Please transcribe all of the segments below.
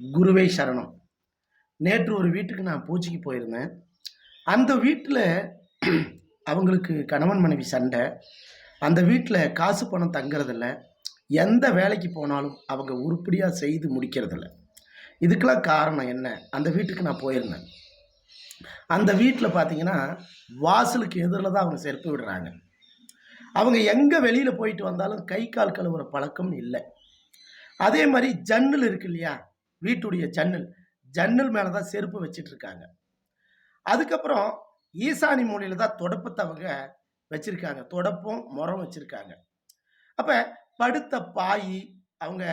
குருவை சரணம். நேற்று ஒரு வீட்டுக்கு நான் பூஜைக்கு போயிருந்தேன். அந்த வீட்டில் அவங்களுக்கு கணவன் மனைவி சண்டை. அந்த வீட்டில் காசு பணம் தங்குறதில்ல. எந்த வேலைக்கு போனாலும் அவங்க உருப்படியாக செய்து முடிக்கிறதில்ல. இதுக்கெல்லாம் காரணம் என்ன? அந்த வீட்டுக்கு நான் போயிருந்தேன். அந்த வீட்டில் பார்த்தீங்கன்னா வாசலுக்கு எதிரில் தான் அவங்க செருப்பு விடுறாங்க. அவங்க எங்கே வெளியில் போயிட்டு வந்தாலும் கை கால் கழுவுற பழக்கம் இல்லை. அதே மாதிரி ஜன்னல் இருக்கு இல்லையா? வீட்டுடைய ஜன்னல் ஜன்னல் மேலே தான் செருப்பு வச்சிட்டு இருக்காங்க அதுக்கப்புறம் ஈசானி மூலையில் தான் தொடப்பத்தை அவங்க வச்சுருக்காங்க. தொடப்பும் முறம் வச்சுருக்காங்க. அப்போ படுத்த பாய் அவங்க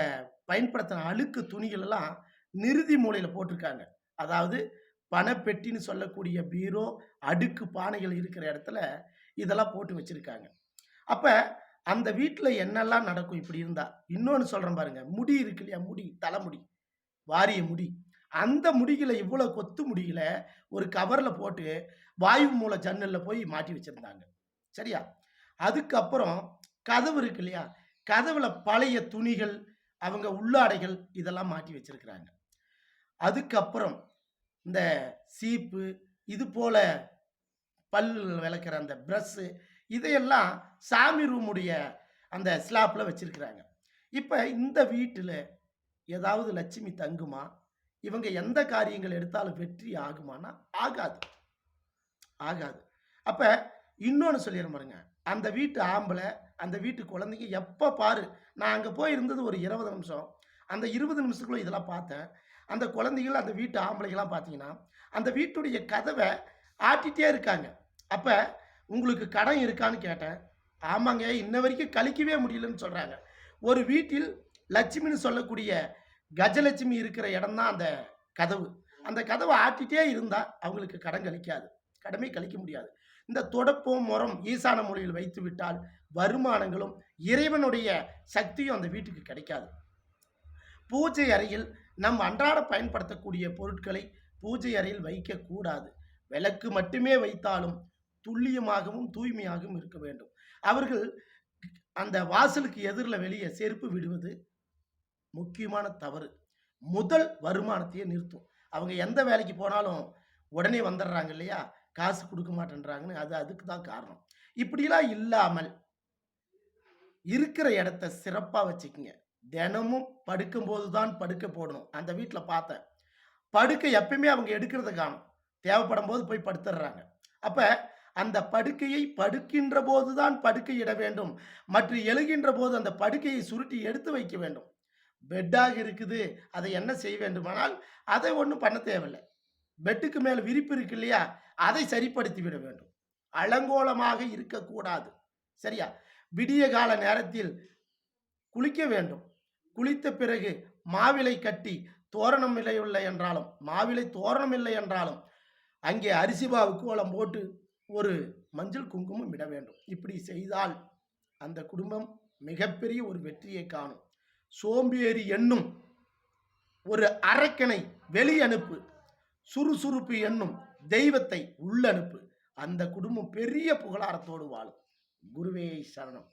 பயன்படுத்தின அழுக்கு துணிகள் எல்லாம் நிறுதி மூலையில் போட்டிருக்காங்க. அதாவது பணப்பெட்டின்னு சொல்லக்கூடிய பீரோ அடுக்கு பானைகள் இருக்கிற இடத்துல இதெல்லாம் போட்டு வச்சுருக்காங்க. அப்போ அந்த வீட்டில் என்னெல்லாம் நடக்கும்? இப்படி இருந்தால் இன்னொன்று சொல்கிறேன் பாருங்கள் முடி இருக்கு இல்லையா? முடி தலைமுடி. வாரிய முடி. அந்த முடிகளை இவ்வளோ கொத்து முடிகளை ஒரு கவரில் போட்டு வாயு மூல ஜன்னலில் போய் மாட்டி வச்சுருந்தாங்க. சரியா? அதுக்கப்புறம் கதவு இருக்கு இல்லையா? கதவுல பழைய துணிகள் அவங்க உள்ளாடைகள் இதெல்லாம் மாட்டி வச்சிருக்கிறாங்க. அதுக்கப்புறம் இந்த சீப்பு இது போல பல் விளக்குற அந்த ப்ரஷ்ஷு இதையெல்லாம் சாமி ரூமுடைய அந்த ஸ்லாப்பில் வச்சிருக்கிறாங்க. இப்போ இந்த வீட்டில் ஏதாவது லட்சுமி தங்குமா? இவங்க எந்த காரியங்கள் எடுத்தாலும் வெற்றி ஆகுமானா ஆகாது. ஆகாது. அப்போ இன்னொன்று சொல்லிடுற பாருங்க. அந்த வீட்டு ஆம்பளை அந்த வீட்டு குழந்தைங்க எப்போ பாரு நான் அங்கே போய் இருந்தது ஒரு இருபது நிமிஷம். அந்த இருபது நிமிஷத்துக்குள்ள இதெல்லாம் பார்த்தேன். அந்த குழந்தைகள் அந்த வீட்டு ஆம்பளைகள்லாம் பார்த்தீங்கன்னா அந்த வீட்டுடைய கதவை ஆட்டிகிட்டே இருக்காங்க. அப்போ உங்களுக்கு கடன் இருக்கான்னு கேட்டேன். ஆமாங்க இன்ன வரைக்கும் கழிக்கவே முடியலன்னு சொல்கிறாங்க ஒரு வீட்டில் லட்சுமின்னு சொல்லக்கூடிய கஜலட்சுமி இருக்கிற இடம் தான் அந்த கதவு. அந்த கதவை ஆட்டிகிட்டே இருந்தால் அவங்களுக்கு கடன் கழிக்காது. கடமை கழிக்க முடியாது. இந்த தொடப்பம் முறம் ஈசான மொழியில் வைத்து விட்டால் வருமானங்களும் இறைவனுடைய சக்தியும் அந்த வீட்டுக்கு கிடைக்காது. பூஜை அறையில் நம் அன்றாட பயன்படுத்தக்கூடிய பொருட்களை பூஜை அறையில் வைக்கக்கூடாது விளக்கு மட்டுமே வைத்தாலும் துல்லியமாகவும் தூய்மையாகவும் இருக்க வேண்டும். அவர்கள் அந்த வாசலுக்கு எதிரில் வெளியே செருப்பு விடுவது முக்கியமான தவறு. முதல் வருமானத்தையே நிறுத்தும். அவங்க எந்த வேலைக்கு போனாலும் உடனே வந்துடுறாங்க இல்லையா? காசு கொடுக்க மாட்டேன்றாங்கன்னு அது அதுக்கு தான் காரணம். இப்படிலாம் இல்லாமல் இருக்கிற இடத்த சிறப்பாக வச்சுக்கோங்க. தினமும் படுக்கும்போது தான் படுக்க போடணும். அந்த வீட்டில் பார்த்தேன். படுக்கை எப்பயுமே அவங்க எடுக்கிறத காணும். தேவைப்படும் போது போய் படுத்துடுறாங்க. அப்போ அந்த படுக்கையை படுக்கின்ற போது தான் படுக்கை இட வேண்டும். மற்றும் எழுகின்ற போது அந்த படுக்கையை சுருட்டி எடுத்து வைக்க வேண்டும். பெட்டாக இருக்குது. அதை என்ன செய்ய வேண்டுமானால் அதை ஒன்றும் பண்ண தேவையில்லை. பெட்டுக்கு மேல் விரிப்பு இருக்கு இல்லையா? அதை சரிப்படுத்தி விட வேண்டும். அலங்கோலமாக இருக்கக்கூடாது. சரியா? விடிய கால நேரத்தில் குளிக்க வேண்டும். குளித்த பிறகு மாவிலை கட்டி தோரணம் இல்லை என்றாலும் மாவிலை தோரணம் இல்லை என்றாலும் அங்கே அரிசிபாவு கோலம் போட்டு ஒரு மஞ்சள் குங்குமம் இட வேண்டும். இப்படி செய்தால் அந்த குடும்பம் மிகப்பெரிய ஒரு வெற்றியை காணும். சோம்பேறி என்னும் ஒரு அரக்கனை வெளி அனுப்பு சுறுசுறுப்பு என்னும் தெய்வத்தை உள்ளனுப்பு. அந்த குடும்பம் பெரிய புகழாரத்தோடு வாழும். குருவே சரணம்.